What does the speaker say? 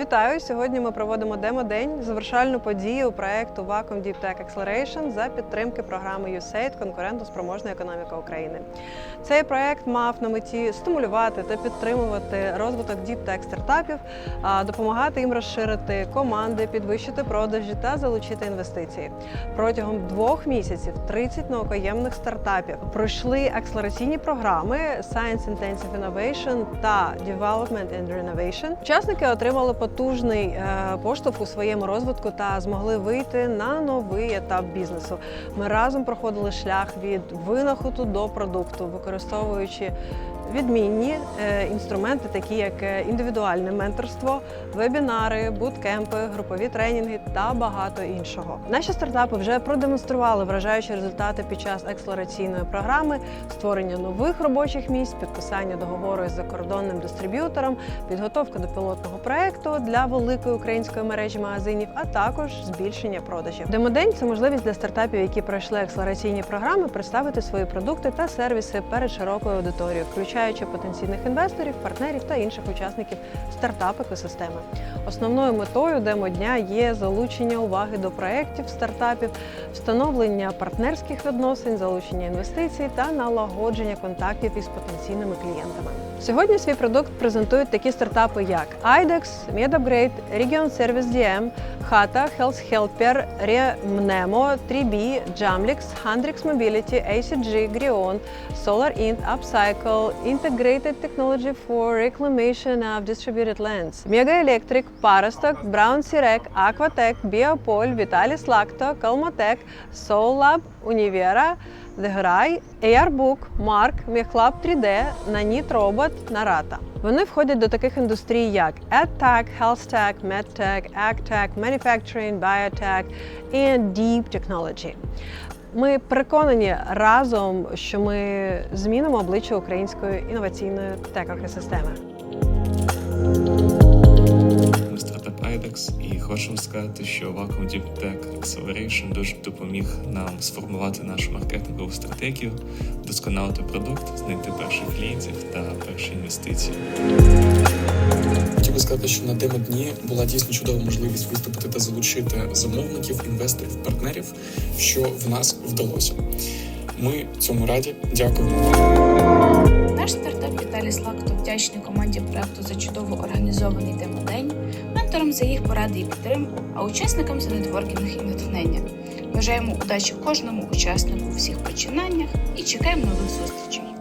Вітаю! Сьогодні ми проводимо демо-день, завершальну подію проекту Vacuum Deep Tech Acceleration за підтримки програми USAID Конкурентоспроможна економіка України. Цей проект мав на меті стимулювати та підтримувати розвиток Deep Tech стартапів, допомагати їм розширити команди, підвищити продажі та залучити інвестиції. Протягом двох місяців 30 наукоємних стартапів пройшли акселераційні програми Science Intensive Innovation та Development and Renovation. Учасники отримали потужний е, поштовх у своєму розвитку та змогли вийти на новий етап бізнесу. Ми разом проходили шлях від винаходу до продукту, використовуючи відмінні е, інструменти, такі як е, індивідуальне менторство, вебінари, буткемпи, групові тренінги та багато іншого. Наші стартапи вже продемонстрували вражаючі результати під час експлораційної програми, створення нових робочих місць, підписання договору із закордонним дистриб'ютором, підготовка до пілотного проекту для великої української мережі магазинів, а також збільшення продажів. Демодень це можливість для стартапів, які пройшли експлораційні програми, представити свої продукти та сервіси перед широкою аудиторією, включаючи потенційних інвесторів, партнерів та інших учасників стартап-екосистеми. Основною метою демодня є залучення уваги до проєктів стартапів, встановлення партнерських відносин, залучення інвестицій та налагодження контактів із потенційними клієнтами. Сьогодні свій продукт презентують такі стартапи, як IDEX, MedUpgrade, Region Service DM, Hata, Health Helper, Remnemo, 3B, Jamlix, Handrix Mobility, ACG, Grion, Solar Int, Upcycle, Integrated Technology for Reclamation of Distributed Lands, Parastock, Brown Sirek, Aquatech, Biopol, Vitalis Lacto, Calmatech, SoulLab, Univera, The Grai, AirBook, Mark, MechLab 3D, Nanit Robot, Narata. Вони входять до таких індустрій, як EdTech, HealthTech, MedTech, AgTech, Manufacturing, Biotech і Deep Technology. Ми переконані разом, що ми змінимо обличчя української інноваційної тек-екосистеми. Ми стартап IDEX і хочемо сказати, що Vacuum Deep Tech Acceleration дуже допоміг нам сформувати нашу маркетингову стратегію, вдосконалити продукт, знайти перших клієнтів та перші інвестиції. Сказати, що на демо-дні була дійсно чудова можливість виступити та залучити замовників, інвесторів, партнерів, що в нас вдалося. Ми цьому раді. Дякуємо. Наш стартап Віталій Слакто вдячний команді проекту за чудово організований демодень, менторам за їх поради і підтримку, а учасникам за нетворкінг і натхнення. Бажаємо удачі кожному учаснику у всіх починаннях і чекаємо нових зустрічей.